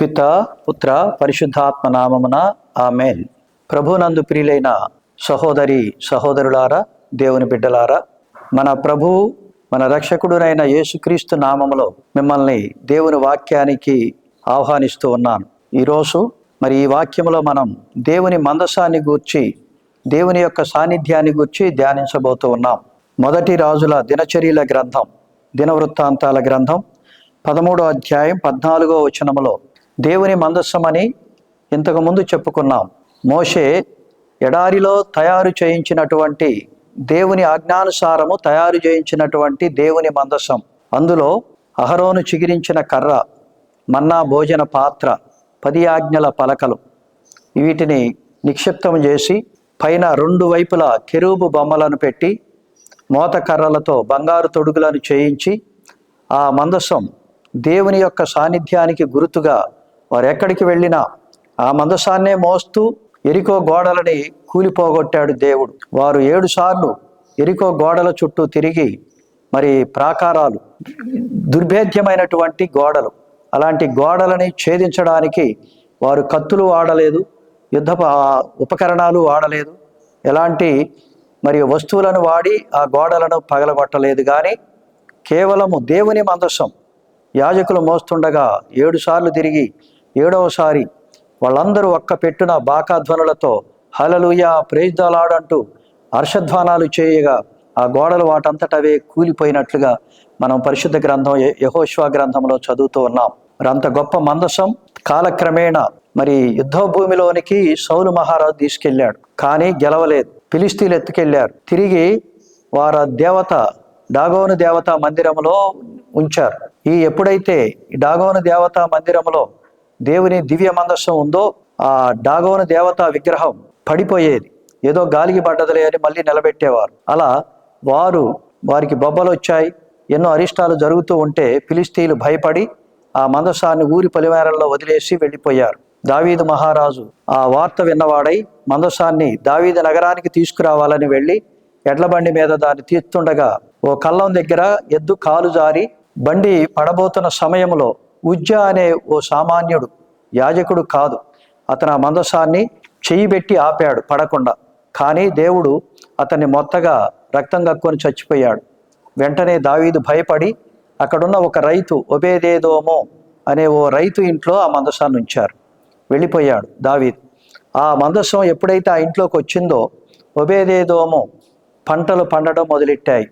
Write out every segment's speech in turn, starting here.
పిత పుత్ర పరిశుద్ధాత్మ నామమున ఆమెన్. ప్రభునందు ప్రియులైన సహోదరి సహోదరులారా దేవుని బిడ్డలారా మన ప్రభు మన రక్షకుడునైన యేసుక్రీస్తు నామములో మిమ్మల్ని దేవుని వాక్యానికి ఆహ్వానిస్తూ ఉన్నాను. ఈరోజు మరి ఈ వాక్యములో మనం దేవుని మందసాన్ని గూర్చి దేవుని యొక్క సాన్నిధ్యాన్ని గూర్చి ధ్యానించబోతూ ఉన్నాం. మొదటి రాజుల దినచర్యల గ్రంథం దినవృత్తాంతాల గ్రంథం పదమూడో అధ్యాయం పద్నాలుగో వచనములో దేవుని మందస్సమని ఇంతకుముందు చెప్పుకున్నాం. మోషే ఎడారిలో తయారు చేయించినటువంటి దేవుని ఆజ్ఞానుసారము తయారు చేయించినటువంటి దేవుని మందసం. అందులో అహరోను చిగిరించిన కర్ర మన్నా భోజన పాత్ర పది ఆజ్ఞల పలకలు. వీటిని నిక్షిప్తం చేసి పైన రెండు వైపులా కెరూబు బొమ్మలను పెట్టి మోత కర్రలతో బంగారు తొడుగులను చేయించి ఆ మందసం దేవుని యొక్క సాన్నిధ్యానికి గుర్తుగా వారు ఎక్కడికి వెళ్ళినా ఆ మందసాన్నే మోస్తూ ఎరికో గోడలని కూలిపోగొట్టాడు దేవుడు. వారు ఏడు సార్లు ఎరికో గోడల చుట్టూ తిరిగి మరి ప్రాకారాలు దుర్భేద్యమైనటువంటి గోడలు అలాంటి గోడలని ఛేదించడానికి వారు కత్తులు వాడలేదు యుద్ధ ఉపకరణాలు వాడలేదు ఎలాంటి మరియు వస్తువులను వాడి ఆ గోడలను పగలగొట్టలేదు. కానీ కేవలము దేవుని మందసం యాజకులు మోస్తుండగా ఏడు సార్లు తిరిగి ఏడవసారి వాళ్ళందరూ ఒక్క పెట్టున బాకాధ్వనులతో హలలుయా ప్రేజ్దలాడంటూ హర్షధ్వానాలు చేయగా ఆ గోడలు వాటంతటవే కూలిపోయినట్లుగా మనం పరిశుద్ధ గ్రంథం యహోష్వా గ్రంథంలో చదువుతూ ఉన్నాం. మరి అంత గొప్ప మందసం కాలక్రమేణా మరి యుద్ధ భూమిలోనికి సౌలు మహారాజు తీసుకెళ్ళాడు. కానీ గెలవలేదు. పిలిస్తీలు ఎత్తుకెళ్ళారు. తిరిగి వారి దేవత డాగోను దేవత మందిరములో ఉంచారు. ఈ ఎప్పుడైతే డాగోను దేవత మందిరములో దేవుని దివ్య మందస్సం ఉందో ఆ డాగోన దేవత విగ్రహం పడిపోయేది. ఏదో గాలికి పడ్డదులే అని మళ్ళీ నిలబెట్టేవారు. అలా వారు వారికి బొబ్బలు వచ్చాయి. ఎన్నో అరిష్టాలు జరుగుతూ ఉంటే ఫిలిస్తీన్లు భయపడి ఆ మందసాన్ని ఊరి పలిమేరల్లో వదిలేసి వెళ్ళిపోయారు. దావీదు మహారాజు ఆ వార్త విన్నవాడై మందసాన్ని దావీదు నగరానికి తీసుకురావాలని వెళ్ళి ఎడ్ల బండి మీద దాన్ని తీస్తుండగా ఓ కళ్ళం దగ్గర ఎద్దు కాలు జారి బండి పడబోతున్న సమయంలో ఉజ్జ అనే ఓ సామాన్యుడు యాజకుడు కాదు. అతను ఆ మందసాన్ని చెయ్యి పెట్టి ఆపాడు పడకుండా. కానీ దేవుడు అతన్ని మొత్తగా రక్తం కక్కుని చచ్చిపోయాడు. వెంటనే దావీదు భయపడి అక్కడున్న ఒక రైతు ఒబేదేదోమో అనే ఓ రైతు ఇంట్లో ఆ మందసాన్ని ఉంచారు. వెళ్ళిపోయాడు దావీదు. ఆ మందసం ఎప్పుడైతే ఆ ఇంట్లోకి వచ్చిందో ఒబేదేదోమో పంటలు పండడం మొదలెట్టాయి.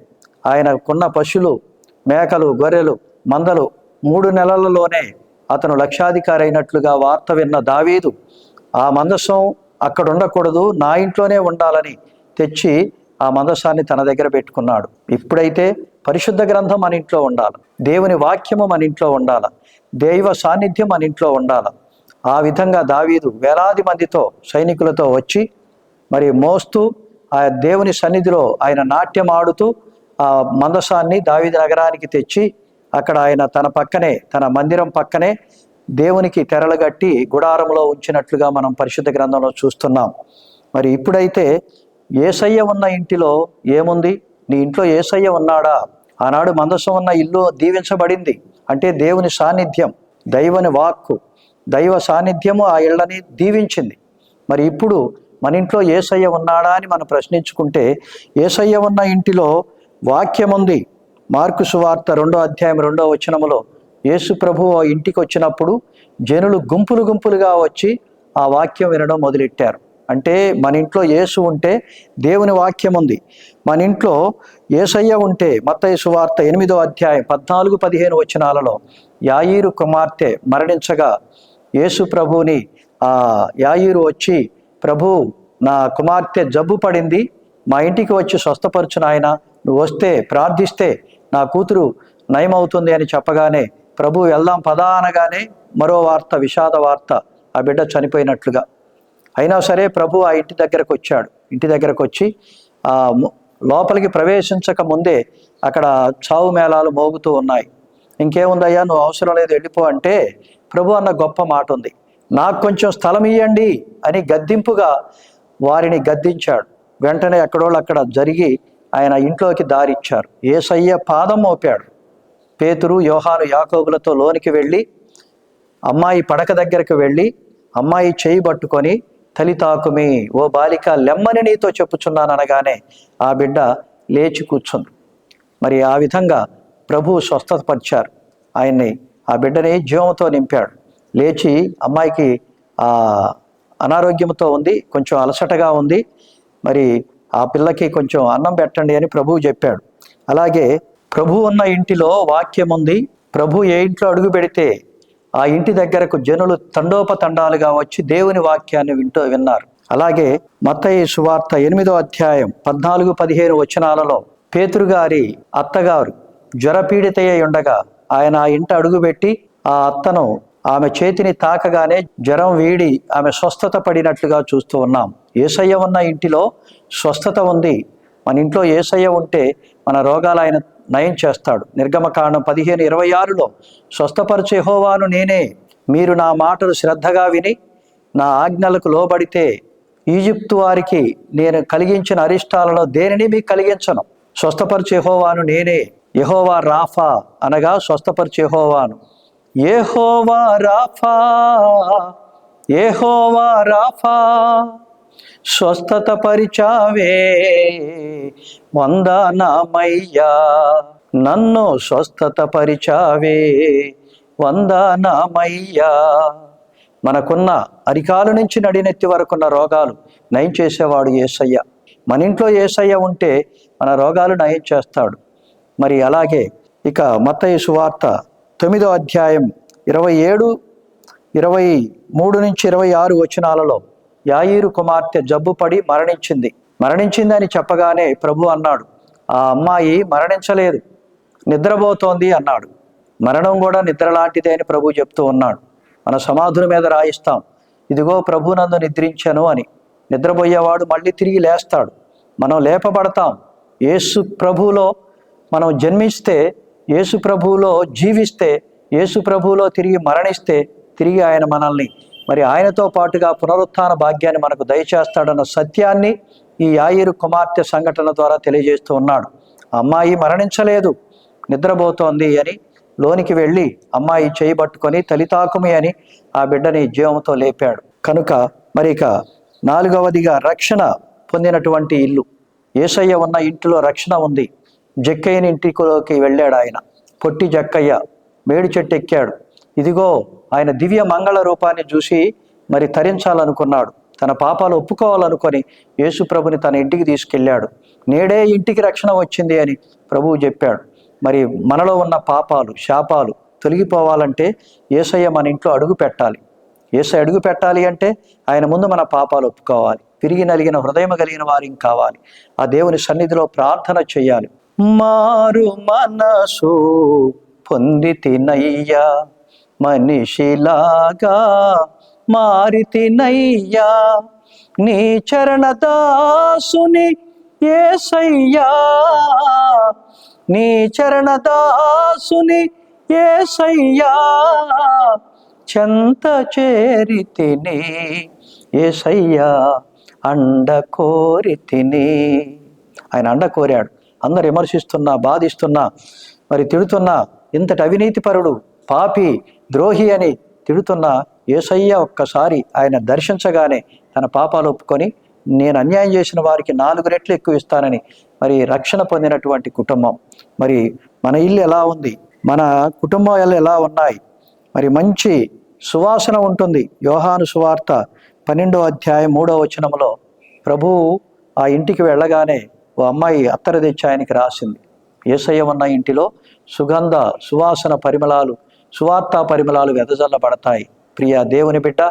ఆయనకున్న పశువులు మేకలు గొర్రెలు మందలు మూడు నెలలలోనే అతను లక్షాధికారి అయినట్లుగా వార్త విన్న దావీదు ఆ మందసం అక్కడ ఉండకూడదు నా ఇంట్లోనే ఉండాలని తెచ్చి ఆ మందసాన్ని తన దగ్గర పెట్టుకున్నాడు. ఇప్పుడైతే పరిశుద్ధ గ్రంథం మన ఇంట్లో ఉండాలి దేవుని వాక్యము మన ఇంట్లో ఉండాలి దైవ సాన్నిధ్యం మన ఇంట్లో ఉండాలి. ఆ విధంగా దావీదు వేలాది మందితో సైనికులతో వచ్చి మరి మోస్తూ ఆ దేవుని సన్నిధిలో ఆయన నాట్యం ఆడుతూ ఆ మందసాన్ని దావీదు నగరానికి తెచ్చి అక్కడ ఆయన తన పక్కనే తన మందిరం పక్కనే దేవునికి తెరలు కట్టి గుడారంలో ఉంచినట్లుగా మనం పరిశుద్ధ గ్రంథంలో చూస్తున్నాం. మరి ఇప్పుడైతే ఏసయ్య ఉన్న ఇంటిలో ఏముంది? నీ ఇంట్లో ఏసయ్య ఉన్నాడా? ఆనాడు మందసం ఉన్న ఇల్లు దీవించబడింది. అంటే దేవుని సాన్నిధ్యం దైవని వాక్కు దైవ సాన్నిధ్యము ఆ ఇళ్ళని దీవించింది. మరి ఇప్పుడు మన ఇంట్లో ఏసయ్య ఉన్నాడా అని మనం ప్రశ్నించుకుంటే ఏసయ్య ఉన్న ఇంటిలో వాక్యం ఉంది మార్కు సువార్త రెండో అధ్యాయం రెండో వచనములో యేసు ప్రభు ఆ ఇంటికి వచ్చినప్పుడు జనులు గుంపులు గుంపులుగా వచ్చి ఆ వాక్యం వినడం మొదలెట్టారు. అంటే మన ఇంట్లో యేసు ఉంటే దేవుని వాక్యం ఉంది. మన ఇంట్లో ఏసయ్య ఉంటే మత్తయ్య సువార్త ఎనిమిదో అధ్యాయం పద్నాలుగు పదిహేను వచనాలలో యాయిరు కుమార్తె మరణించగా యేసు ప్రభుని ఆ యాయిరు వచ్చి ప్రభు నా కుమార్తె జబ్బు పడింది. మా ఇంటికి వచ్చి స్వస్థపరచునాయన నువ్వు వస్తే ప్రార్థిస్తే నా కూతురు నయమవుతుంది అని చెప్పగానే ప్రభు వెళ్దాం పదా అనగానే మరో వార్త విషాద వార్త ఆ బిడ్డ చనిపోయినట్లుగా. అయినా సరే ప్రభు ఆ ఇంటి దగ్గరకు వచ్చాడు. ఇంటి దగ్గరకు వచ్చి ఆ లోపలికి ప్రవేశించక ముందే అక్కడ చావు మేళాలు మోగుతూ ఉన్నాయి. ఇంకేముందయ్యా నువ్వు అవసరం లేదు వెళ్ళిపో అంటే ప్రభు అన్న గొప్ప మాట ఉంది. నాకు కొంచెం స్థలం ఇయ్యండి అని గద్దింపుగా వారిని గద్దించాడు. వెంటనే ఎక్కడోళ్ళు అక్కడ జరిగి ఆయన ఇంట్లోకి దారిచ్చారు. ఏసయ్య పాదం మోపాడు. పేతురు యోహాను యాకోబులతో లోనికి వెళ్ళి అమ్మాయి పడక దగ్గరకు వెళ్ళి అమ్మాయి చేయి పట్టుకొని తలితాకుమి ఓ బాలిక లెమ్మని నీతో చెప్పుచున్నాను అనగానే ఆ బిడ్డ లేచి కూర్చుంది. మరి ఆ విధంగా ప్రభు స్వస్థతపరిచారు ఆయన్ని ఆ బిడ్డని జీవంతో నింపాడు. లేచి అమ్మాయికి ఆ అనారోగ్యంతో ఉంది కొంచెం అలసటగా ఉంది. మరి ఆ పిల్లకి కొంచెం అన్నం పెట్టండి అని ప్రభువు చెప్పాడు. అలాగే ప్రభు ఉన్న ఇంటిలో వాక్యం ఉంది. ప్రభు ఏ ఇంట్లో అడుగు పెడితే ఆ ఇంటి దగ్గరకు జనులు తండోపతండాలుగా వచ్చి దేవుని వాక్యాన్ని వింటూ విన్నారు. అలాగే మత్తయి సువార్త ఎనిమిదో అధ్యాయం పద్నాలుగు పదిహేను వచనాలలో పేతురు గారి అత్తగారు జ్వరపీడితయ్య ఉండగా ఆయన ఆ ఇంట అడుగుపెట్టి ఆ అత్తను ఆమె చేతిని తాకగానే జ్వరం వీడి ఆమె స్వస్థత పడినట్లుగా చూస్తూ ఉన్నాం. ఏసయ్య ఉన్న ఇంటిలో స్వస్థత ఉంది. మన ఇంట్లో ఏసయ్య ఉంటే మన రోగాలు ఆయన నయం చేస్తాడు. నిర్గమకాండం పదిహేను ఇరవై ఆరులో స్వస్థపరిచే హోవాను నేనే. మీరు నా మాటలు శ్రద్ధగా విని నా ఆజ్ఞలకు లోబడితే ఈజిప్తు వారికి నేను కలిగించిన అరిష్టాలలో దేనిని మీకు కలిగించను? స్వస్థపరిచే హోవాను నేనే. యహోవా రాఫా అనగా స్వస్థపరిచే హోవాను ఏహోవా రాఫా. ఏహోవా రాఫా. స్వస్థత పరిచావే. వందనామయ్యా నన్ను స్వస్థత పరిచావే. వందనామయ్యా. మనకున్న అరికాలు నుంచి నడినెత్తి వరకున్న రోగాలు నయం చేసేవాడు ఏసయ్య. మన ఇంట్లో ఏసయ్య ఉంటే మన రోగాలు నయం చేస్తాడు. మరి అలాగే ఇక మతయ సువార్త తొమ్మిదో అధ్యాయం ఇరవై ఏడు ఇరవై మూడు నుంచి ఇరవై ఆరు వచనాలలో యాయిరు కుమార్తె జబ్బుపడి మరణించింది. మరణించిందని చెప్పగానే ప్రభు అన్నాడు ఆ అమ్మాయి మరణించలేదు నిద్రపోతోంది అన్నాడు. మరణం కూడా నిద్ర లాంటిదే అని ప్రభు చెప్తూ ఉన్నాడు. మన సమాధుల మీద రాయిస్తాం. ఇదిగో ప్రభు నందు నిద్రించను అని. నిద్రపోయేవాడు మళ్ళీ తిరిగి లేస్తాడు. మనం లేపబడతాం. యేసు ప్రభువులో మనం జన్మిస్తే యేసు ప్రభువులో జీవిస్తే యేసు ప్రభువులో తిరిగి మరణిస్తే తిరిగి ఆయన మనల్ని మరి ఆయనతో పాటుగా పునరుత్థాన భాగ్యాన్ని మనకు దయచేస్తాడన్న సత్యాన్ని ఈ యాయిరు కుమార్తె సంఘటన ద్వారా తెలియజేస్తూ ఉన్నాడు. అమ్మాయి మరణించలేదు నిద్రపోతోంది అని లోనికి వెళ్ళి అమ్మాయి చేయి పట్టుకొని తలితాకుమి అని ఆ బిడ్డని జీవంతో లేపాడు. కనుక మరి ఇక నాలుగవదిగా రక్షణ పొందినటువంటి ఇల్లు. ఏసయ్య ఉన్న ఇంటిలో రక్షణ ఉంది. జక్కయ్యని ఇంటిలోకి వెళ్ళాడు ఆయన. పొట్టి జక్కయ్య మేడి చెట్టు ఎక్కాడు. ఇదిగో ఆయన దివ్య మంగళ రూపాన్ని చూసి మరి తరించాలనుకున్నాడు. తన పాపాలు ఒప్పుకోవాలనుకొని యేసు ప్రభుని తన ఇంటికి తీసుకెళ్ళాడు. నేడే ఇంటికి రక్షణ వచ్చింది అని ప్రభువు చెప్పాడు. మరి మనలో ఉన్న పాపాలు శాపాలు తొలగిపోవాలంటే ఏసయ్య మన ఇంట్లో అడుగు పెట్టాలి. ఏసై అడుగు పెట్టాలి అంటే ఆయన ముందు మన పాపాలు ఒప్పుకోవాలి. తిరిగి నలిగిన హృదయం కలిగిన వారి కావాలి. ఆ దేవుని సన్నిధిలో ప్రార్థన చేయాలి. మారు మనసు పొందితినయ్యా మనిషిలాగా మారితినయ్యా. నీ చరణదాసుని ఏసయ్యా. నీ చరణదాసుని ఏసయ్యా. చెంత చేరితిని ఏసయ్యా అండ కోరితిని. ఆయన అండ కోరాడు. అందరు విమర్శిస్తున్నా బాధిస్తున్నా మరి తిడుతున్నా ఇంతటి అవినీతిపరుడు పాపి ద్రోహి అని తిడుతున్న ఏసయ్య ఒక్కసారి ఆయన దర్శించగానే తన పాపాలు ఒప్పుకొని నేను అన్యాయం చేసిన వారికి నాలుగు రెట్లు ఎక్కువ ఇస్తానని మరి రక్షణ పొందినటువంటి కుటుంబం. మరి మన ఇల్లు ఎలా ఉంది? మన కుటుంబాలు ఎలా ఉన్నాయి? మరి మంచి సువాసన ఉంటుంది. యోహాను సువార్త పన్నెండో అధ్యాయం మూడో వచనంలో ప్రభువు ఆ ఇంటికి వెళ్ళగానే ఓ అమ్మాయి అత్తరు తెచ్చాయనికి రాసింది. ఏసయ్య ఉన్న ఇంటిలో సుగంధ సువాసన పరిమళాలు సువార్త పరిమళాలు వెదజల్లబడతాయి ప్రియ దేవుని బిడ్డ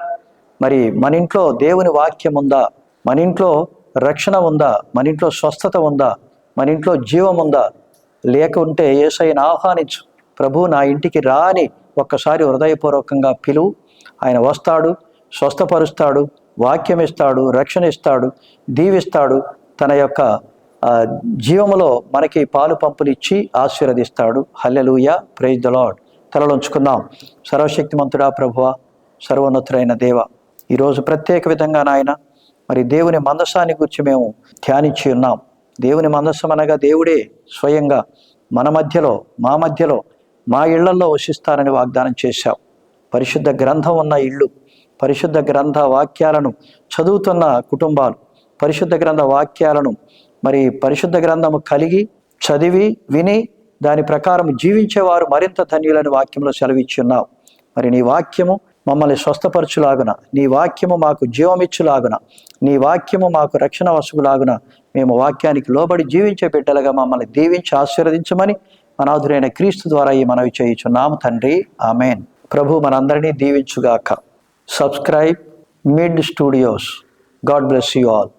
మరి మన ఇంట్లో దేవుని వాక్యం ఉందా? మన ఇంట్లో రక్షణ ఉందా? మన ఇంట్లో స్వస్థత ఉందా? మన ఇంట్లో జీవం ఉందా? లేకుంటే ఏసైని ఆహ్వానించు. ప్రభు నా ఇంటికి రాని ఒక్కసారి హృదయపూర్వకంగా పిలువు ఆయన వస్తాడు స్వస్థపరుస్తాడు వాక్యం ఇస్తాడు రక్షణ ఇస్తాడు దీవిస్తాడు. తన యొక్క జీవములో మనకి పాలు పంపులు ఇచ్చి ఆశీర్వదిస్తాడు. హల్లెలూయ. ప్రైజ్ ద లాడ్ తలలోంచుకుందాం సర్వశక్తిమంతుడా ప్రభువ సర్వోన్నతుడైన దేవ. ఈరోజు ప్రత్యేక విధంగా నాయన మరి దేవుని మందసాన్ని గురించి మేము ధ్యానించి ఉన్నాం. దేవుని మందసం అనగా దేవుడే స్వయంగా మన మధ్యలో మా మధ్యలో మా ఇళ్ళలో వసిస్తారని వాగ్దానం చేశాం పరిశుద్ధ గ్రంథం ఉన్న ఇళ్ళు పరిశుద్ధ గ్రంథ వాక్యాలను చదువుతున్న కుటుంబాలు పరిశుద్ధ గ్రంథ వాక్యాలను మరి పరిశుద్ధ గ్రంథము కలిగి చదివి విని దాని ప్రకారం జీవించేవారు మరింత ధన్యులని వాక్యంలో సెలవిచ్చి ఉన్నావు మరి నీ వాక్యము మమ్మల్ని స్వస్థపరచులాగున నీ వాక్యము మాకు జీవమిచ్చులాగున నీ వాక్యము మాకు రక్షణ వసుగులాగున మేము వాక్యానికి లోబడి జీవించే బిడ్డలుగా మమ్మల్ని దీవించి ఆశీర్వదించమని మనాధురైన క్రీస్తు ద్వారా ఈ మనవి చేయుచున్నాము తండ్రి. ఆమెన్. ప్రభు మనందరినీ దీవించుగాక. Subscribe mid studios. God bless you all.